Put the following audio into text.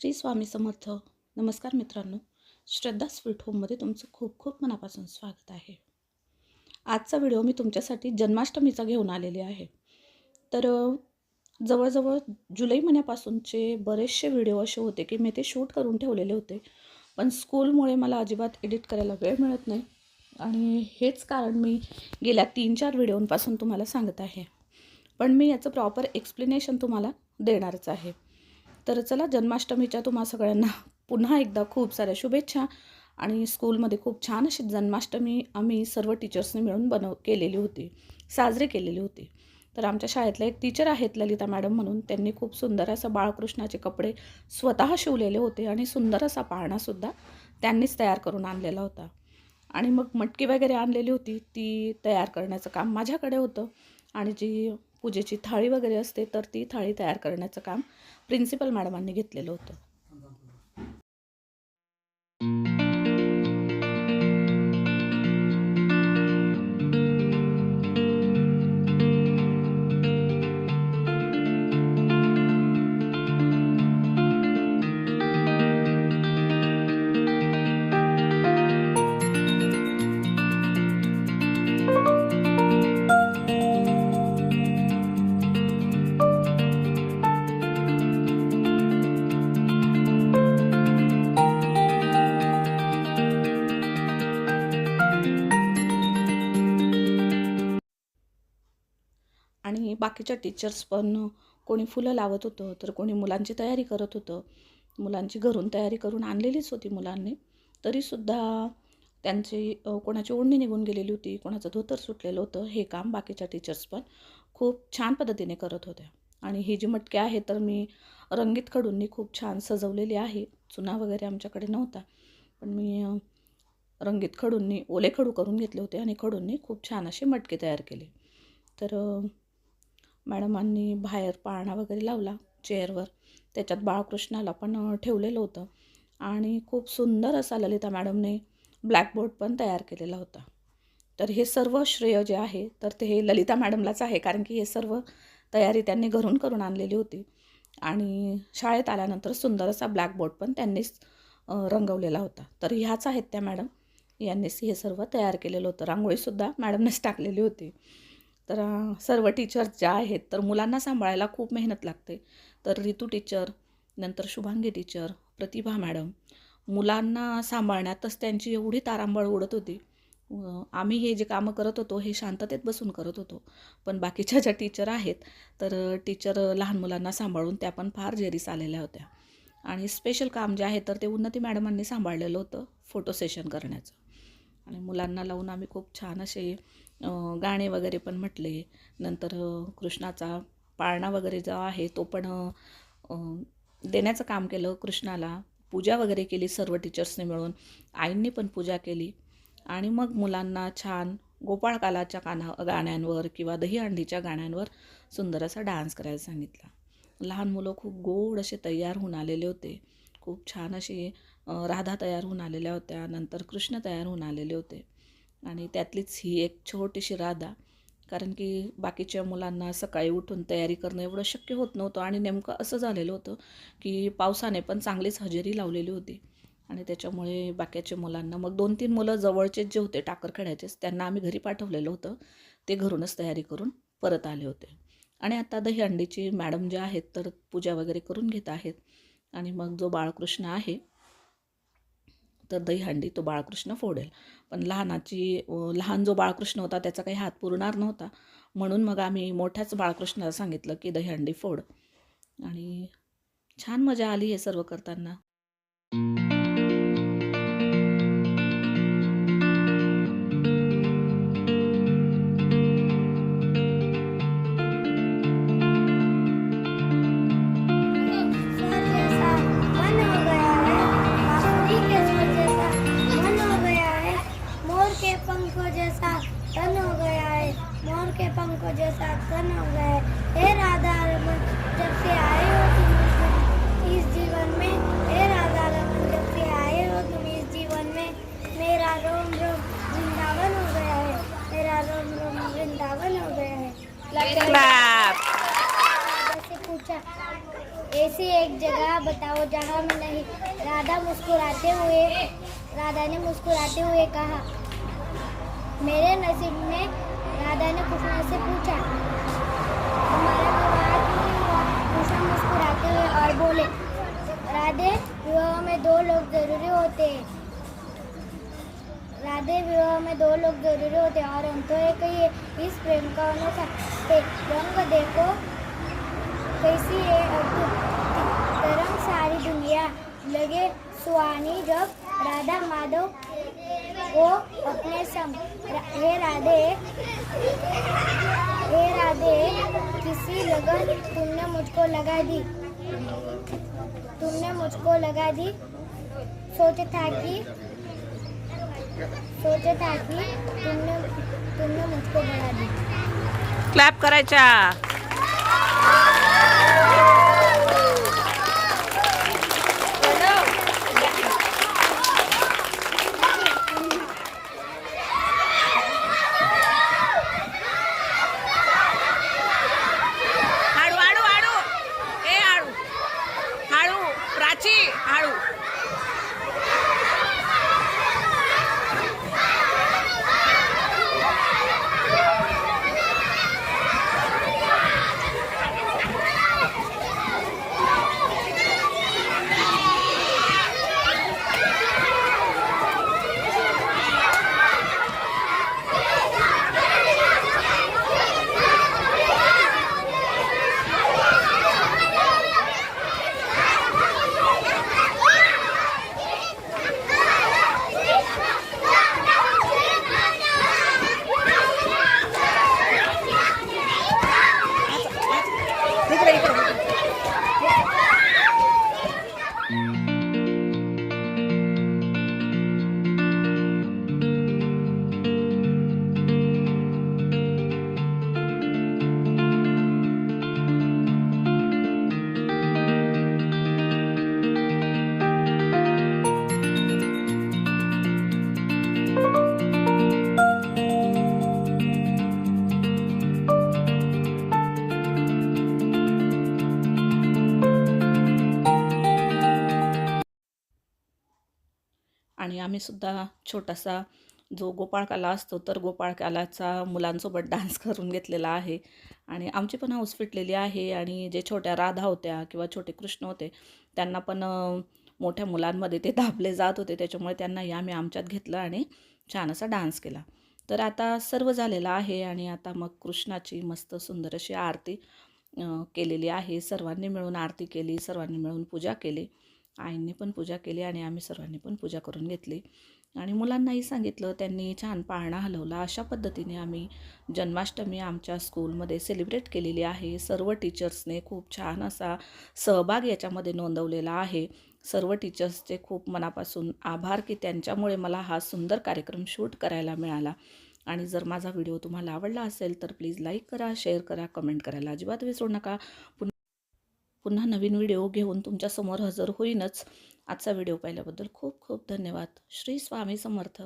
श्री स्वामी समर्थ. नमस्कार मित्रांनो. श्रद्धा स्वीट होममध्ये तुमचं खूप खूप मनापासून स्वागत आहे. आजचा व्हिडिओ मी तुमच्यासाठी जन्माष्टमीचा घेऊन आलेले आहे. तर जवळजवळ जुलै महिन्यापासूनचे बरेचसे व्हिडिओ असे होते की मी ते शूट करून ठेवलेले होते. पण स्कूलमुळे मला अजिबात एडिट करायला वेळ मिळत नाही. आणि हेच कारण मी गेल्या तीन चार व्हिडिओंपासून तुम्हाला सांगत आहे. पण मी याचं प्रॉपर एक्सप्लेनेशन तुम्हाला देणारच आहे. तर चला जन्माष्टमीच्या तुम्हा सगळ्यांना पुन्हा एकदा खूप साऱ्या शुभेच्छा आणि स्कूलमध्ये खूप छान अशी जन्माष्टमी आम्ही सर्व टीचर्सने मिळून बनव केलेली होती साजरी केलेली होती. तर आमच्या शाळेतल्या एक टीचर आहेत ललिता मॅडम म्हणून त्यांनी खूप सुंदर असं बाळकृष्णाचे कपडे स्वतः शिवलेले होते आणि सुंदर असा पाळणासुद्धा त्यांनीच तयार करून आणलेला होता. आणि मग मटकी वगैरे आणलेली होती ती तयार करण्याचं काम माझ्याकडे होतं. आणि जी पूजेची थाळी वगैरे असते तर ती थाळी तयार करण्याचं काम प्रिन्सिपल मॅडमांनी घेतलेलं होतं. बाकीच्या टीचर्स पण कोणी फुलं लावत होतं तर कोणी मुलांची तयारी करत होतं. मुलांची घरून तयारी करून आणलेलीच होती मुलांनी. तरीसुद्धा त्यांची कोणाची ओढणी निघून गेलेली होती कोणाचं धोतर सुटलेलं होतं हे काम बाकीच्या टीचर्स पण खूप छान पद्धतीने करत होत्या. आणि ही जी मटकी आहे तर मी रंगीत खडूंनी खूप छान सजवलेली आहे. चुना वगैरे आमच्याकडे नव्हता पण मी रंगीत खडूंनी ओले खडू करून घेतले होते आणि खडूंनी खूप छान अशी मटकी तयार केली. तर मॅडमांनी बाहेर पाळणा वगैरे लावला चेअरवर. त्याच्यात बाळकृष्णाला पण ठेवलेलं होतं. आणि खूप सुंदर असा ललिता मॅडमने ब्लॅकबोर्ड पण तयार केलेला होता. तर हे सर्व श्रेय जे आहे तर ते हे ललिता मॅडमलाच आहे कारण की हे सर्व तयारी त्यांनी घरून करून आणलेली होती. आणि शाळेत आल्यानंतर सुंदर असा ब्लॅकबोर्ड पण त्यांनीच रंगवलेला होता. तर ह्याच आहेत त्या मॅडम. यांनीच हे सर्व तयार केलेलं होतं. रांगोळीसुद्धा मॅडमनेच टाकलेली होती. तर सर्व टीचर ज्या आहेत तर मुलांना सांभाळायला खूप मेहनत लागते. तर रितू टीचर नंतर शुभांगी टीचर प्रतिभा मॅडम मुलांना सांभाळण्यातच त्यांची एवढी तारांबळ उडत होती. आम्ही हे जे कामं करत होतो हे शांततेत बसून करत होतो. पण बाकीच्या ज्या टीचर आहेत तर टीचर लहान मुलांना सांभाळून त्या पण फार जेरीस आलेल्या होत्या. आणि स्पेशल काम जे आहे तर ते उन्नती मॅडमांनी सांभाळलेलं होतं फोटो सेशन करण्याचं. आणि मुलांना लावून आम्ही खूप छान असे गाणे वगैरे पण म्हटले. नंतर कृष्णाचा पाळणा वगैरे जो आहे तो पण देण्याचं काम केलं कृष्णाला. पूजा वगैरे केली सर्व टीचर्सने मिळून. आईंनी पण पूजा केली. आणि मग मुलांना छान गोपाळकालाच्या काना गाण्यांवर किंवा दहीहंडीच्या गाण्यांवर सुंदर असा डान्स करायला सांगितला. लहान मुलं खूप गोड असे तयार होऊन आलेले होते. खूप छान असे राधा तयार होऊन आलेल्या होत्या. नंतर कृष्ण तयार होऊन आलेले होते. आणि त्यातलीच ही एक छोटीशी राधा. कारण की बाकीच्या मुलांना सकाळी उठून तयारी करणं एवढं शक्य होत नव्हतं आणि नेमकं असं झालेलं होतं की पावसाने पण चांगलीच हजेरी लावलेली होती. आणि त्याच्यामुळे बाकीच्या मुलांना मग दोन तीन मुलं जवळचेच जे होते टाकर खेळायचेच त्यांना आम्ही घरी पाठवलेलं होतं. ते घरूनच तयारी करून परत आले होते. आणि आता दहीहंडीची मॅडम ज्या आहेत तर पूजा वगैरे करून घेत आहेत. आणि मग जो बाळकृष्ण आहे तर दहीहंडी तो बाळकृष्ण फोडेल. पण लहानाची लहान जो बाळकृष्ण होता त्याचा काही हात पुरणार नव्हता. म्हणून मग आम्ही मोठ्याच बाळकृष्णाला सांगितलं की दहीहंडी फोड. आणि छान मजा आली हे सर्व करताना. मुझे साक्षण हो गए। हे राधा रमन जब से आए हो तुम इस जीवन में हे राधा रमन जब से आए हो तुम इस जीवन में मेरा रोम रोम वृंदावन हो गया है। मेरा रोम रोम वृंदावन हो गया है। से पूछा ऐसी एक जगह बताओ जहाँ मैं नहीं। राधा मुस्कुराते हुए राधा ने मुस्कुराते हुए कहा मेरे नसीब में राधा ने कुछ राधे में दो लोग ज़रूरी होते और हम तो एक ही इस प्रेम का अनोखा ते रंग देखो। कैसी है अद्भुत गरम सारी दुनिया। लगे सुहानी जब राधा माधव को अपने संग हे राधे हे राधे, किसी लगन तुमने मुझको लगा दी? तुमने मुझको लगा दी? सोचा था कि सोचा था कि तुमने तुमने मुझको बढ़ा दिया क्लैप करायचा आणि आम्ही सुद्धा छोटासा जो गोपाळकाला असतो तर गोपाळकालाचा मुलांसोबत डान्स करून घेतलेला आहे. आणि आमची पण हाऊस फिटलेली आहे आणि जे छोट्या राधा होत्या किंवा छोटे कृष्ण होते त्यांना पण मोठ्या मुलांमध्ये ते दाबले जात होते. त्याच्यामुळे त्यांनाही आम्ही आमच्यात घेतलं आणि छान असा डान्स केला. तर आता सर्व झालेलं आहे आणि आता मग कृष्णाची मस्त सुंदर अशी आरती केलेली आहे. सर्वांनी मिळून आरती केली सर्वांनी मिळून पूजा केली. आईंनी पण पूजा केली आणि आम्ही सर्वांनी पण पूजा करून घेतली. आणि मुलांनाही सांगितलं त्यांनी छान पाळणा हलवला. अशा पद्धतीने आम्ही जन्माष्टमी आमच्या स्कूलमध्ये सेलिब्रेट केलेली आहे. सर्व टीचर्सने खूप छान असा सहभाग याच्यामध्ये नोंदवलेला आहे. सर्व टीचर्सचे खूप मनापासून आभार की त्यांच्यामुळे मला हा सुंदर कार्यक्रम शूट करायला मिळाला. आणि जर माझा व्हिडिओ तुम्हाला आवडला असेल तर प्लीज लाईक करा शेअर करा कमेंट करायला अजिबात विसरू नका. पुन्हा पुन्हा नवीन व्हिडिओ घेऊन तुमच्यासमोर हजर होईनच. आजचा व्हिडिओ पाहिल्याबद्दल खूप खूप धन्यवाद. श्री स्वामी समर्थ.